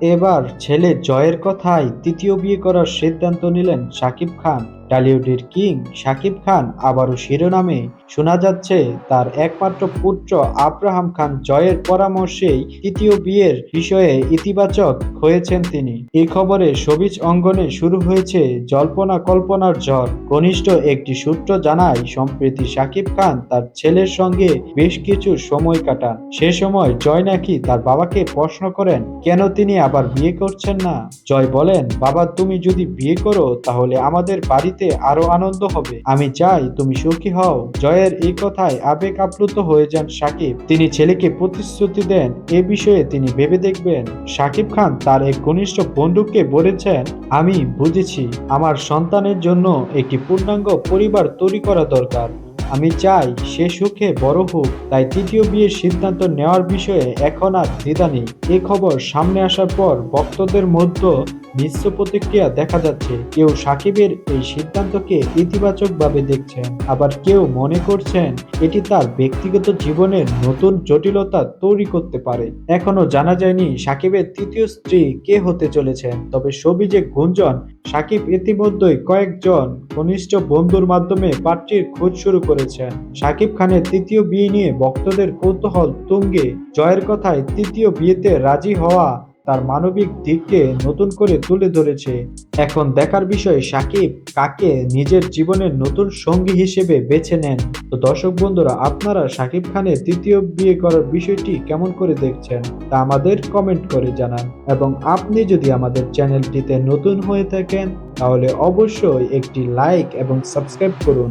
এবার ছেলে জয়ের কথায় তৃতীয় বিয়ে করার সিদ্ধান্ত নিলেন শাকিব খান। টলিউডের কিং শাকিব খান আবারও শিরোনামে শোনা যাচ্ছে তার একমাত্র পুত্র আব্রাহাম খান জয়ের পরামর্শেই তৃতীয় বিয়ের বিষয়ে ইতিবাচক হয়েছেন তিনি। এই খবরে সবিজ অঙ্গনে শুরু হয়েছে জল্পনা কল্পনার ঝড়। ঘনিষ্ঠ একটি সূত্র জানায়, সম্প্রতি শাকিব খান তার ছেলের সঙ্গে বেশ কিছু সময় কাটান। সে সময় জয় নাকি তার বাবাকে প্রশ্ন করেন, কেন তিনি আবার বিয়ে করছেন না? জয় বলেন, বাবা, তুমি যদি বিয়ে করো, তাহলে আমাদের বাড়িতে আরও আনন্দ হবে। আমি চাই তুমি সুখী হও। জয়ের এই কথায় আবেগ আপ্লুত হয়ে যান সাকিব। তিনি ছেলেকে প্রতিশ্রুতি দেন, এ বিষয়ে তিনি ভেবে দেখবেন। সাকিব খান তার এক ঘনিষ্ঠ বন্ধুকে বলেছেন, আমি বুঝেছি, আমার সন্তানের জন্য একটি পূর্ণাঙ্গ পরিবার তৈরি করা দরকার। আমি চাই সে সুখে বড় হোক। তাই তৃতীয় বিয়ের সিদ্ধান্ত নেওয়ার বিষয়ে এখন আর দ্বিধা নেই। এ খবর সামনে আসার পর ভক্তদের মধ্যে মিশ্র প্রতিক্রিয়া দেখা যাচ্ছে, কেউ সাকিবের এই সিদ্ধান্তকে ইতিবাচকভাবে দেখছেন, আবার কেউ মনে করছেন এটি তার ব্যক্তিগত জীবনের নতুন জটিলতা তৈরি করতে পারে। এখনও জানা যায়নি সাকিবের তৃতীয় স্ত্রী কে হতে চলেছেন, তবে সবিজে গুঞ্জন, সাকিব ইতিমধ্যেই কয়েকজন ঘনিষ্ঠ বন্ধুর মাধ্যমে পাত্রীর খোঁজ শুরু করেছেন। সাকিব খানের তৃতীয় বিয়ে নিয়ে ভক্তদের কৌতূহল তুঙ্গে, জয়ের কথায় তৃতীয় বিয়েতে রাজি হওয়া তার মানবিক দিককে নতুন করে তুলে ধরেছে। এখন দেখার বিষয় সাকিব কাকে নিজের জীবনের নতুন সঙ্গী হিসেবে বেছে নেন। তো দর্শক বন্ধুরা, আপনারা সাকিব খানের তৃতীয় বিয়ে করার বিষয়টি কেমন করে দেখছেন তা আমাদের কমেন্ট করে জানান। এবং আপনি যদি আমাদের চ্যানেলটিতে নতুন হয়ে থাকেন, তাহলে অবশ্যই একটি লাইক এবং সাবস্ক্রাইব করুন।